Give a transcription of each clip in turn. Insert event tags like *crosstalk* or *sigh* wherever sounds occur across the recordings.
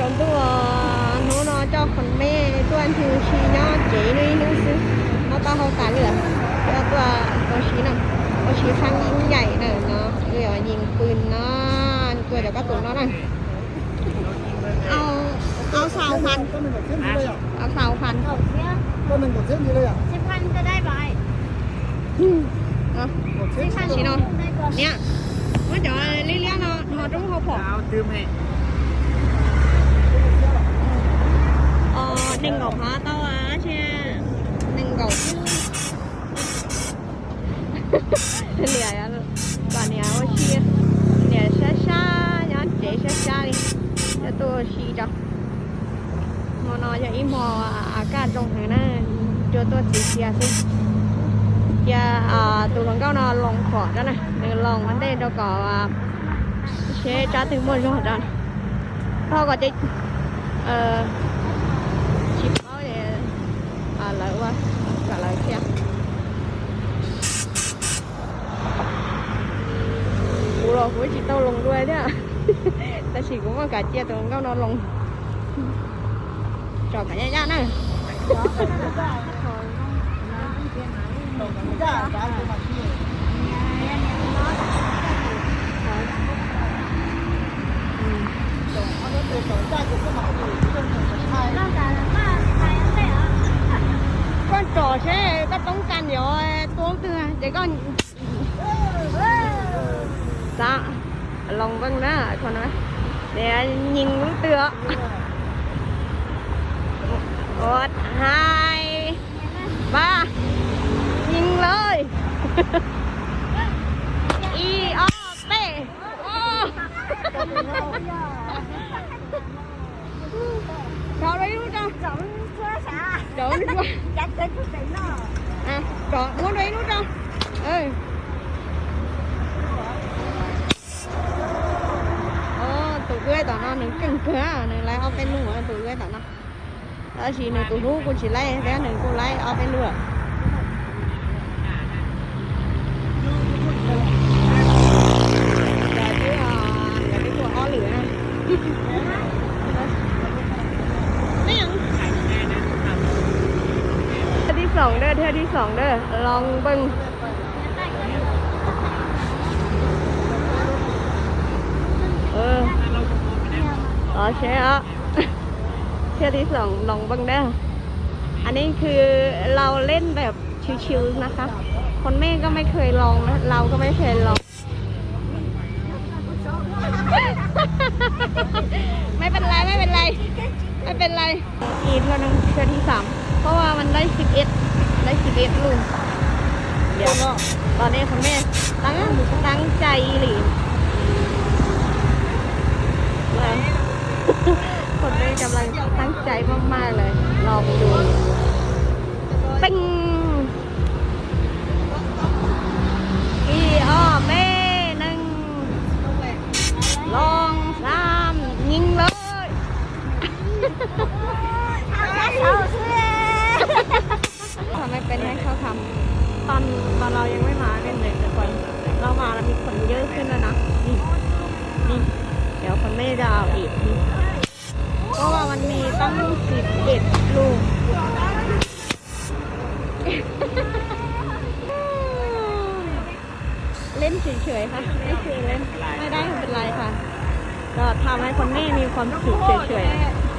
trộn tu nó nó cho phần mê tu ăn thì xí nó chế đi nữa xứ nó to hơn cả lửa cho tu có xí nè có xí sang ยิ่งใหญ่ nè nó lửa ยิงปืน nó ตัวเดี๋ยวก็ตุน nó nè เอาเอาสาวพันก็มันกับเส้นนี้เลยอะเอาสาวพัน Cậu xía ก็มันกับเส้นนี้เลยอะ Xí khăn cho đây bài เนาะกับเส้นข้างสีนอนเนี่ยมันจะเลี้ยงๆเนาะนอนตรงหัวผม áo tươm này เอ่อหนึ่งกล่องฮะเต้าอะใช่หนึ่งกล่องเหลืออะก่อนเนี้ยว่าชีเห ลือช้าช้าๆย้อนเจ๊ช้าช้าๆนี่จะตัวชีจ้ะมอนอจะอีมออากาศตรงทางนั้นเจอตัวสีเขียวสิ giờ à, tụi con câu nó lòng khỏ đó này nếu lòng vấn đề nó có à, sẽ trả từ một rồi đó thôi có chị ờ của *laughs* chỉ tao lùng đuôi đó ta chỉ cũng có cả chia tao cao nó lùng trò cả nhà nhá nè. con trò sẽ có tống can nhiều tuông tư để con lòng vâng đó con nói để nhìn mũi tựa một hai ba nhìn lời y o p ô trò đấy luôn trò Cậu xưa xả trò đi qua Chắc tới chút tỉnh nó à trò muốn đấy luôn trò ơi ờ tụi gue tao nó nâng cưng cửa nâng lại ở bên luôn ở tụi gue tao nó ở chỉ nâng tụi hú của chị lấy thế nâng cô lấy ở bên luôn Dạ chứ à, dạ cái của ó lửa nè. Mấy ăn? เทื่อที่สองเด้อเทื่อที่สองเด้อลองเบิ่งเออโอ เคอะเทื่อที่สองลองบิ่งเด้ออันนี้คือเราเล่นแบบชิวๆนะคะ คนแม่ก็ไม่เคยลองนะเราก็ไม่เคยลอง ไม่เป็นไรไม่เป็นไร ไม่เป็นไร อีกเท่านึงเท่าที่สามเพราะว่ามันได้สิบเอ็ดได้สิบเอ็ดลูกเดี๋ยวก็ตอนนี้คุณแม่ตั้งตั้งใจหรือแล้ว คนนี้กำลังตั้งใจมาก ๆ เลย ลองดู ปิ้ง สิบเอ็ดลูก เล่นเฉยๆค่ะไม่คือเล่นไม่ได้ไม่เป็นไรค่ะ ก็ทำให้คนแม่มีความสุขเฉย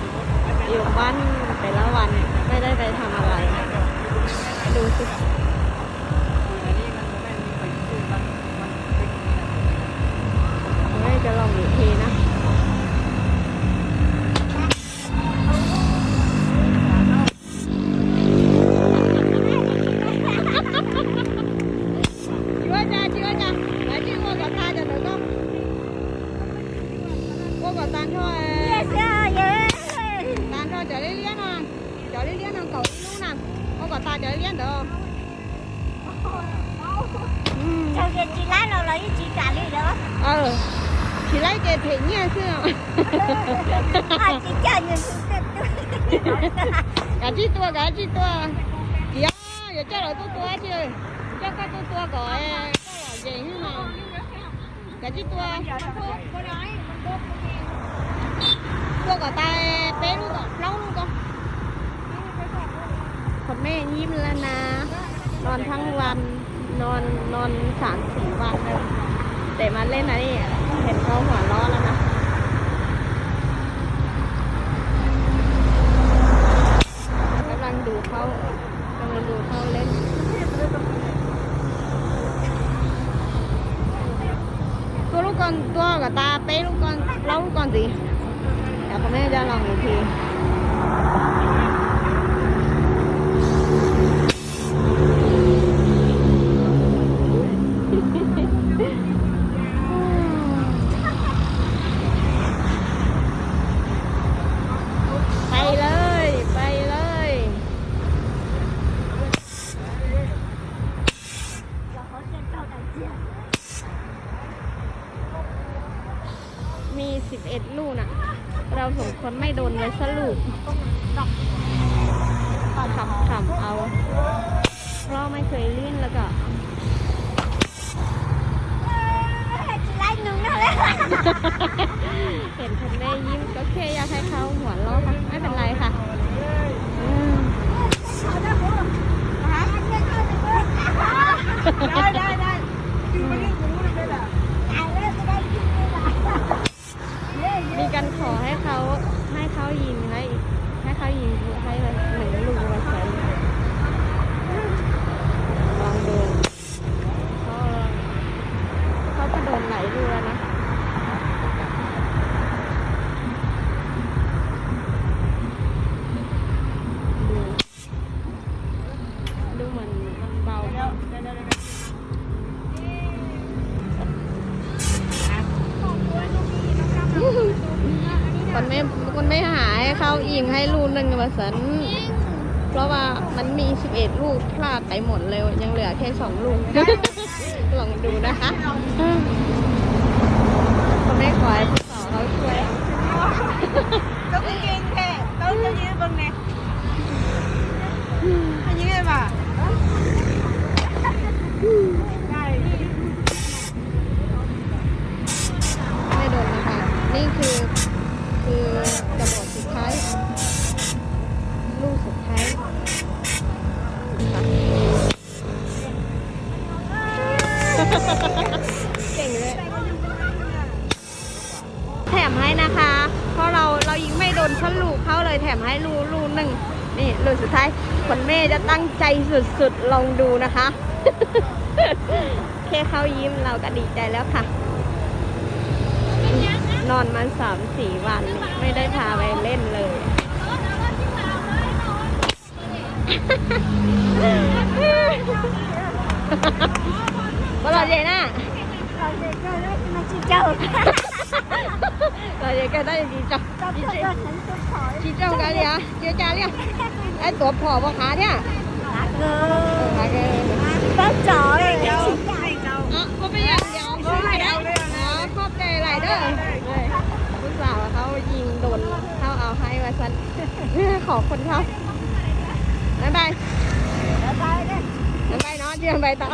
ๆอยู่บ้านแต่ละวันไม่ได้ไปทำอะไร ดูสิ chơi liên đồ Chờ kìa chị lái nó lấy chị trả lý đó. Ờ Chị lái kìa thế nhé chứ Ờ *laughs* chị chờ nhìn Cả chị tua cả chị tua. Chị ơi, giờ cho lại tôi tua chứ. Cho các tôi tua gọi Cái gì mà. Cả chị tua. Tua gọi tay bé luôn con, lâu luôn con. ม่ยิ้มแล้วนะ นอนทั้งวันนอนนอนสามสี่วันเลยแต่มาเล่นอะไรนี่เห็นเขาหัวเร้อแล้วนะกำลังดูเขากำลังดูเขาเล่นตัวลูกก่อนตัวกับตาเป๊ะลูกก่อนเล่าลูกก่อนสิเดี๋ยวพ่อแม่จะลองอีกที สิบเอ็ดลูกน่ะ เราสองคนไม่โดนเลยสรุปขำขำๆเอา เพราะไม่เคยเล่นแล้วก็ chỉ lấy nung nó đấy เห็นคุณแม่ยิ้มก็แค่อยากให้เขาหัวเราะค่ะไม่เป็นไรค่ะอืมได้ได้ได้อยู่ไม่ได้รู้เลยแหละ มี การขอให้เขาให้เขายิงให้ให้เขายิงให้เหมือนลูก เขาอิงให้ลูกหนึ่งมาสันเพราะว่ามันมี 11 ลูกพลาดไปหมดเลย ยังเหลือแค่ 2 ลูก ลองดูนะคะคนไม่ขอให้ผู้สาวเขาช่วยต้องยิงแค่ต้องจะยืนบนไงอันนี้ไงป่ะได้ ไม่โดนนะคะ นี่คือ คือกระบอกสุดท้าย ลูกสุดท้ายค่ะ เก่งเลย แถมให้นะคะ เพราะเราเรายิงไม่โดนชั้นลูกเข้าเลยแถมให้ลูลูหนึ่งนี่ลูสุดท้ายคนแม่จะตั้งใจสุดๆ ลองดูนะคะ แค่เขายิ้มเราก็ดีใจแล้วค่ะ นอนมาสามสี่วันไม่ได้พาไปเล่นเลย บอลเจน่า rồi vậy cái đây gì cho chị chị trong cái gì hả chưa cha đi ấy tuột phò vào khá thế à khá cái có trời เจ้าให้เจ้า ờ có bây giờ giờ có này đấy đó có đây này đó đây ผู้สาวเขายิงโดนเขาเอาให้มาสันขอบคุณเขาบ๊ายบายบ๊ายบายเนาะเดี๋ยวไปต่อ